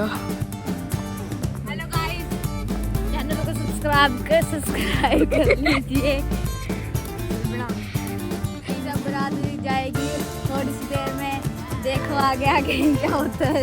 हो। Hello guys channel को subscribe कर सब्सक्राइब कर लीजिए। बरात जाएगी। थोड़ी सी देर में देखो आगे आगे क्या होता है।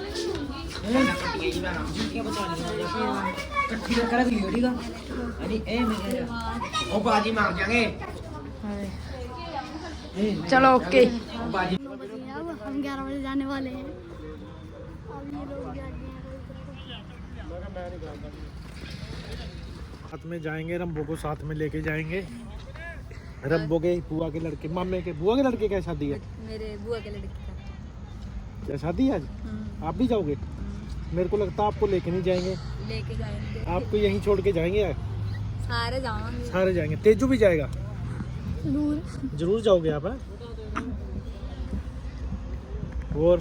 ਇਕੱਠੀ ਕਰ ਕਰਾ ਦਿਓ ਠੀਕ ਆ ਅਰੇ ਇਹ ਮੇਰੇ ਉਹ ਬਾਜੀ ਮਾਰ ਜਾਗੇ ਚਲੋ ਓਕੇ ਉਹ ਬਾਜੀ अब हम ग्यारह बजे जाने वाले हैं अब ये लोग जाके साथ में जाएंगे रंबो को साथ में लेके जाएंगे रंबो के बुआ के लड़के मामे के बुआ के लड़के क्या शादी है मेरे बुआ के लड़के का क्या शादी है आज आप भी जाओगे मेरे को लगता है आपको लेके नहीं जाएँगे। लेके जाएँगे। आपको यहीं छोड़ के जाएँगे? सारे जाएँगे सारे जाएँगे। तेजू भी जाएगा? ज़रूर। ज़रूर जाओगे आप है? और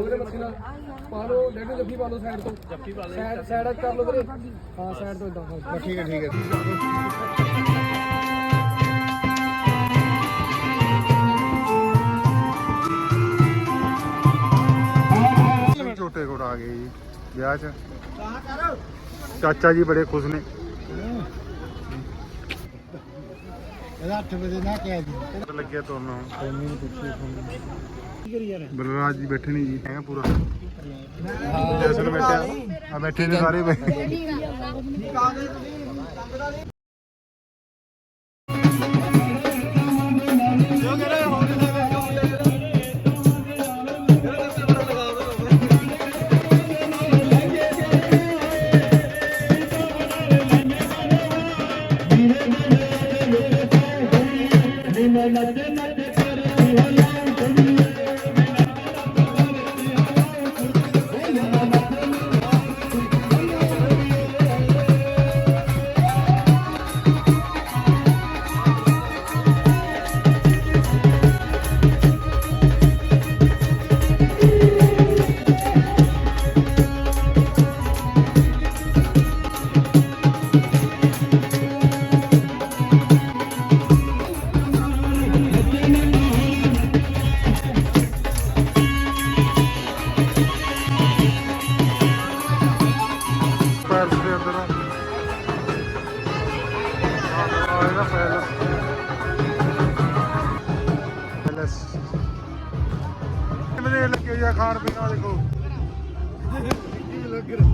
ਪਾ ਲਓ ਡੈਡੀ ਜੱਫੀ ਪਾ ਲਓ ਸਾਈਡ ਤੋਂ ਜੱਫੀ ਪਾ ਲਓ ਸਾਈਡ ਸਾਈਡ ਕਰ ਲਓ ਵੀਰੇ ਹਾਂ ਸਾਈਡ ਤੋਂ ਇਦਾਂ ਠੀਕ ਹੈ ਠੀਕ ਹੈ ਛੋਟੇ ਕੋਲ ਆ ਗਏ ਜੀ ਵਿਆਹ 'ਚ ਚਾਚਾ ਜੀ ਬੜੇ ਖੁਸ਼ ਨੇ ਇਹਦਾ 8 ਕੀ ਕਰੀ ਯਾਰ। ਬਲਰਾਜ ਜੀ ਬੈਠੇ ਨਹੀਂ ਜੀ ਹੈਗਾ ਪੂਰਾ। ਜੈਸਨ ਬੈਠਿਆ। ਆ ਬੈਠੇ ਨੇ ਸਾਰੇ ਬੈਠੇ। ਇਹਦਾ ਪੈਲਸ ਪੈਲਸ ਕਿਵੇਂ ਲੱਗੇ ਜਾਂ ਖਾਣ ਪੀਣ ਵਾਲੇ ਦੇਖੋ ਕੀ ਲੱਗ ਰਿਹਾ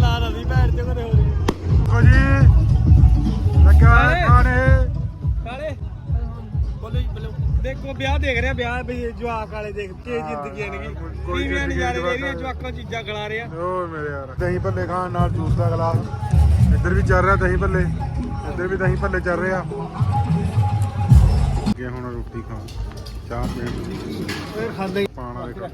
ਲਾ ਰਹੀ ਭੈਣ ਚੋਂ ਕਰੇ ਹੋ ਰਹੀ ਜੀ ਲੱਗਾ ਹੋਇਆ ਖਾਣੇ। ਕਾਲੇ। ਬੋਲੋ ਜੀ ਬੋਲੋ। ਦੇਖੋ ਵਿਆਹ ਦੇਖ ਰਿਹਾ ਵਿਆਹ ਵੀ ਜਵਾਕ ਵਾਲੇ ਦੇਖ ਕੇ ਜ਼ਿੰਦਗੀ ਹੈ ਨਗੀ ਕੋਈ ਟੀਵੀਆਂ ਜ਼ਿੰਦਗੀ ਨਜ਼ਾਰੇ ਜਵਾਕਾਂ ਚੀਜ਼ਾਂ ਖਿਲਾ ਰਿਹਾ। ਓ ਮੇਰੇ ਯਾਰ। ਦਹੀਂ ਭੱਲੇ ਖਾਣ ਨਾਲ ਜੂਸ ਦਾ ਗਲਾਸ। ਇੱਧਰ ਵੀ ਚੱਲ ਰਿਹਾ ਦਹੀਂ ਭੱਲੇ ਇੱਧਰ ਵੀ ਦਹੀਂ ਭੱਲੇ ਚੱਲ ਰਿਹਾ ਅੱਗੇ ਹੁਣ ਰੋਟੀ ਖਾਣ ਚਾਹ ਪੀਣ। ਓਏ ਖਾਂਦੇ ਪਾਣਾ ਦੇਖੋ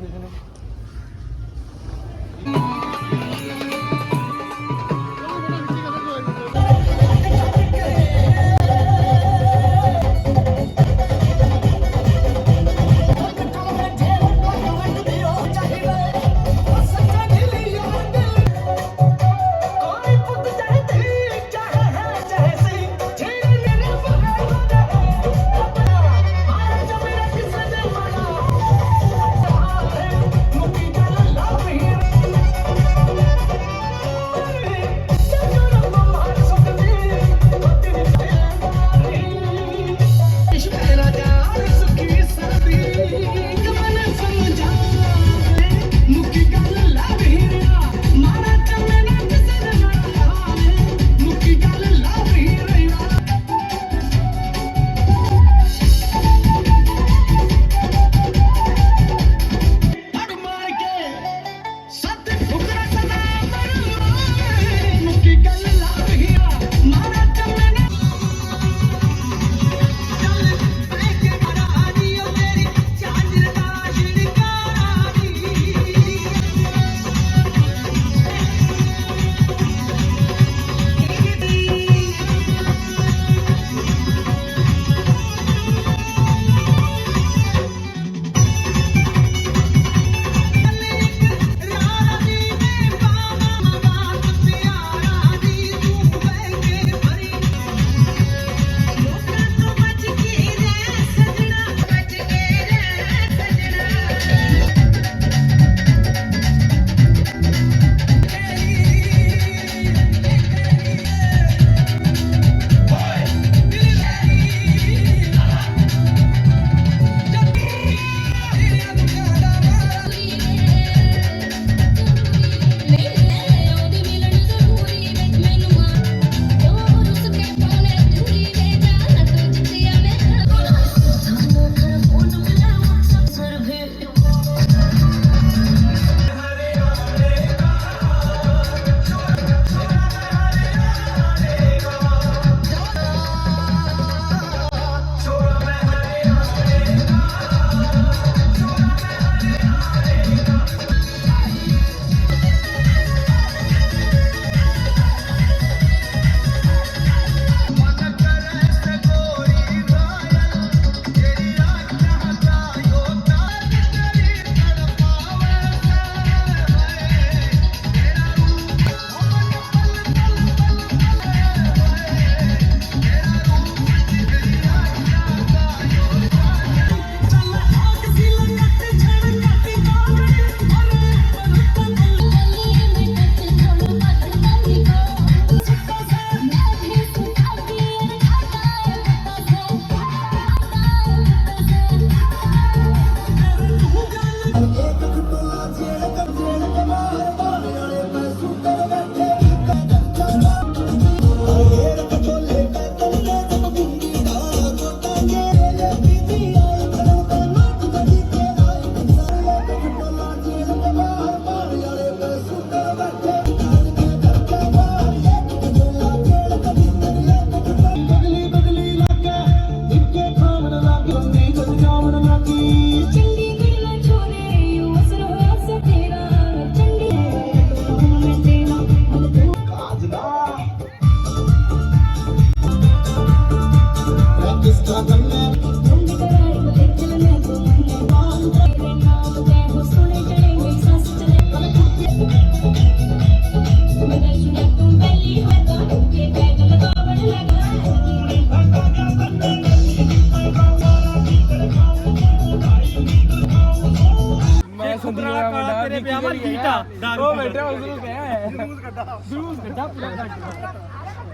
ਪੁਰਾਣਾ ਕਾਲਾ ਤੇਰੇ ਵਿਆਹ ਵਾਲੀ ਗੀਟਾ ਉਹ ਬੈਠਾ ਉਸ ਨੂੰ ਕਹਿਆ ਜਲੂਸ ਕੱਢਾ ਜਲੂਸ ਕੱਢਾ ਪੂਰਾ ਕੱਢ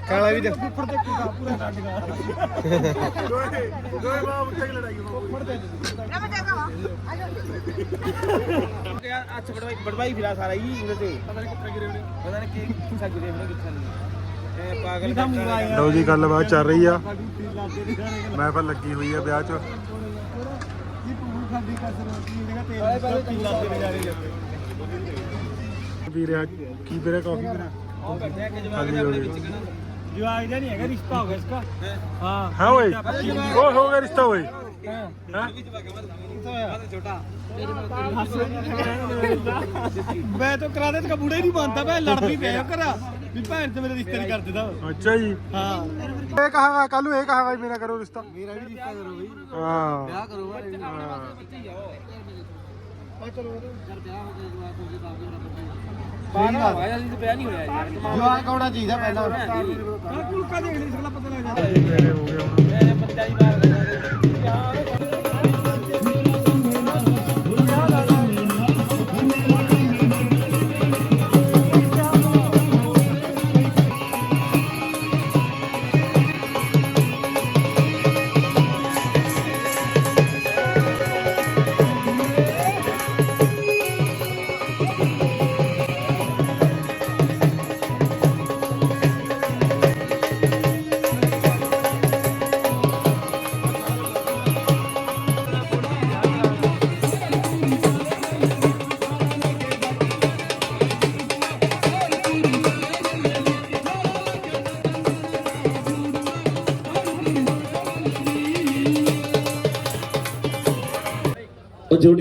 ਕਾਲਾ ਵੀ ਦੇਖ ਉੱਪਰ ਤੇ ਕੁੜਾ ਪੂਰਾ ਕੱਢ ਗਾ ਦੋਏ ਦੋਏ ਬਾਪ ਉੱਤੇ ਲੜਾਈ ਉੱਪਰ ਤੇ ਅੱਛਾ ਬੜਵਾਈ ਬੜਵਾਈ ਫਿਰਾ ਸਾਰਾ ਹੀ ਉਹਦੇ ਤੇ। ਪਤਾ ਨਹੀਂ ਕਿੱਥੇ ਗਿਰੇ ਉਹਨੇ ਪਤਾ ਨਹੀਂ ਕੀ ਕਿੱਥੇ ਗਿਰੇ ਉਹਨੇ ਕਿੱਥੇ ਨਹੀਂ। ਇਹ ਪਾਗਲ ਬੱਚਾ ਲਓ ਜੀ ਗੱਲਬਾਤ ਚੱਲ ਰਹੀ ਆ। ਮਹਿਫਲ ਲੱਗੀ ਹੋਈ ਆ ਵਿਆਹ 'ਚ। ਆਏ ਪਹਿਲੇ ਪੀਲਾ ਤੇ ਨਜ਼ਾਰੇ ਪੀ ਰਿਹਾ ਕੀ ਪੀ ਰਿਹਾ ਕਾਫੀ ਪੀ ਰਿਹਾ ਉਹ ਕਰਦੇ ਆ ਕਿ ਹਾਂਜੀ, ਜਵਾਬ ਹੋ ਆਪਣੇ ਗਈ। ਵਿੱਚ ਕਣਾ ਜਵਾਬ ਦਾ ਨਹੀਂ ਹੈਗਾ ਰਿਸ਼ਤਾ ਹੋ ਗਿਆ ਇਸਕਾ। ਹਾਂ? ਹਾਂ। ਓਏ ਉਹ ਹੋ ਗਿਆ ਰਿਸ਼ਤਾ ਓਏ। ਹਾਂ। ਛੋਟਾ। ਮੈਂ ਤਾਂ ਕਰਾ ਦੇ ਤੇ ਬੁੜਾ ਹੀ ਨਹੀਂ ਬਣਦਾ ਮੈਂ ਲੜ ਵੀ ਪਿਆ ਕਰਾ ਵੀ ਭੈਣ ਤੇ ਮੇਰੇ ਰਿਸ਼ਤੇ ਨਹੀਂ ਕਰ ਦਿੰਦਾ ਅੱਛਾ ਜੀ। ਹਾਂ। ਇਹ ਕਹਾਂਗਾ ਕੱਲ ਨੂੰ ਇਹ ਕਹਾਂਗਾ ਵੀ ਮੇਰਾ ਕਰੋ ਰਿਸ਼ਤਾ। ਮੇਰਾ ਵੀ ਰਿਸ਼ਤਾ ਕਰੋ ਬਈ। ਹਾਂ। ਵਿਆਹ ਕਰੋ ਹਾਂ। ਬਾਣਾ ਹੋਇਆ ਜੀ ਤੇ ਵਿਆਹ ਨਹੀਂ ਹੋਇਆ ਯਾਰ। ਜਵਾਨ ਕੌੜਾ ਚਾਹੀਦਾ ਪਹਿਲਾਂ। ਹਾਂ ਕੁਲਕਾ ਦੇਖ ਲਈ ਸਕਲਾ ਪਤਾ ਲੱਗ ਜਾਂਦਾ। ਮੇਰੇ ਹੋ ਗਿਆ ਹੁਣ। ਮੇਰੇ ਬੱਚਾ ਦੀ ਬਾਤ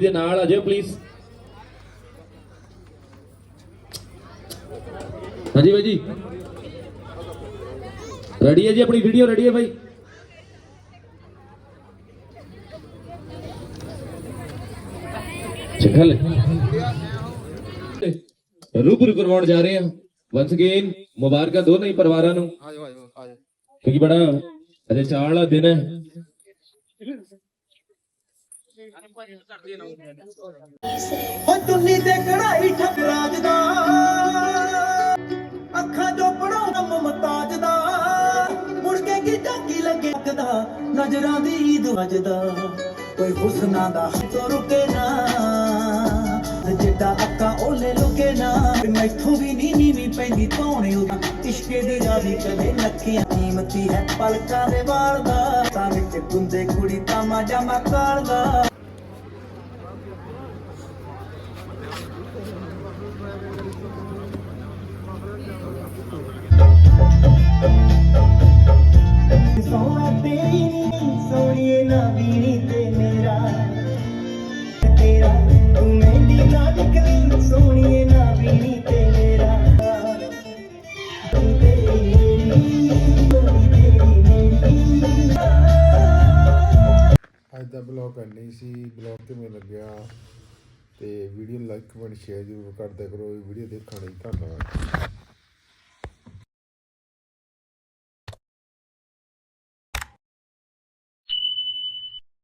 ਦੇ ਨਾਲ ਆ ਜਾਓ ਪਲੀਜ਼ ਹਾਂਜੀ ਬਾਈ ਜੀ। ਰੈਡੀ ਹੈ ਜੀ ਆਪਣੀ ਵੀਡੀਓ ਰੈਡੀ ਹੈ ਬਾਈ? ਚੱਲ ਰੂਬਰੂ ਕਰਵਾਉਣ ਜਾ ਰਹੇ ਹਾਂ। ਵੰਸ ਅਗੇਨ ਮੁਬਾਰਕਾਂ ਦੋਨਾਂ ਹੀ ਪਰਿਵਾਰਾਂ ਨੂੰ। ਆਜੋ ਆਜੋ ਆਜੋ ਕਿਉਂਕਿ ਬੜਾ ਅਜੇ ਚਾਲ ਵਾਲਾ ਦਿਨ ਹੈ। ਓ ਤੁੰਨੀ ਤੇ ਕਢਾਈ ਠਕਰਾਜ ਦਾ ਅੱਖਾਂ ਜੋ ਪੜਾਉਣਾ ਮਮਤਾਜ ਦਾ ਮੁੜ ਕੇ ਕੀ ਢਾਕੀ ਲੱਗੇ ਦਾ ਨਜ਼ਰਾਂ ਦੀ ਈਦ ਵੱਜਦਾ, ਕੋਈ ਹੁਸਨਾ ਦਾ ਹੱਥੋਂ ਰੁਕੇ ਨਾ ਜਿੱਡਾ ਅੱਕਾ ਓਲੇ ਲੁਕੇ ਨਾ ਮੈਥੋਂ ਵੀ ਨੀ ਨੀਵੀਂ ਪੈਂਦੀ ਧੋਣੇ ਉਹਦਾ ਇਸ਼ਕੇ ਦੀ ਰਾਵੀ ਕਦੇ ਨੱਕੀਆਂ ਕੀਮਤੀ ਹੈ ਪਲਕਾਂ ਦੇ ਵਾਲ ਦਾ, ਤਾਂ ਵਿੱਚ ਗੁੰਦੇ ਕੁੜੀ ਤਾਮਾ ਜਾਮਾ ਕਾਲ ਦਾ। ਤੇਰੀ ਸੋਹਣੀਏ ਨਾ ਵੀਣੀ ਤੇ ਮੇਰਾ ਤੇਰਾ ਤੂੰ ਮਹਿੰਦੀ ਨਾ ਨਿਕਲੀ ਸੋਹਣੀਏ ਨਾ ਵੀਣੀ ਤੇ ਮੇਰਾ ਅੱਜ ਦਾ ਬਲੌਗ ਕਰਨੀ ਸੀ। ਬਲੌਗ ਕਿਵੇਂ ਲੱਗਿਆ ਤੇ ਵੀਡੀਓ ਲਾਈਕ ਕਮੈਂਟ ਸ਼ੇਅਰ ਜ਼ਰੂਰ ਕਰਦੇ ਕਰੋ। ਵੀਡੀਓ ਦੇਖਣ ਲਈ ਧੰਨਵਾਦ।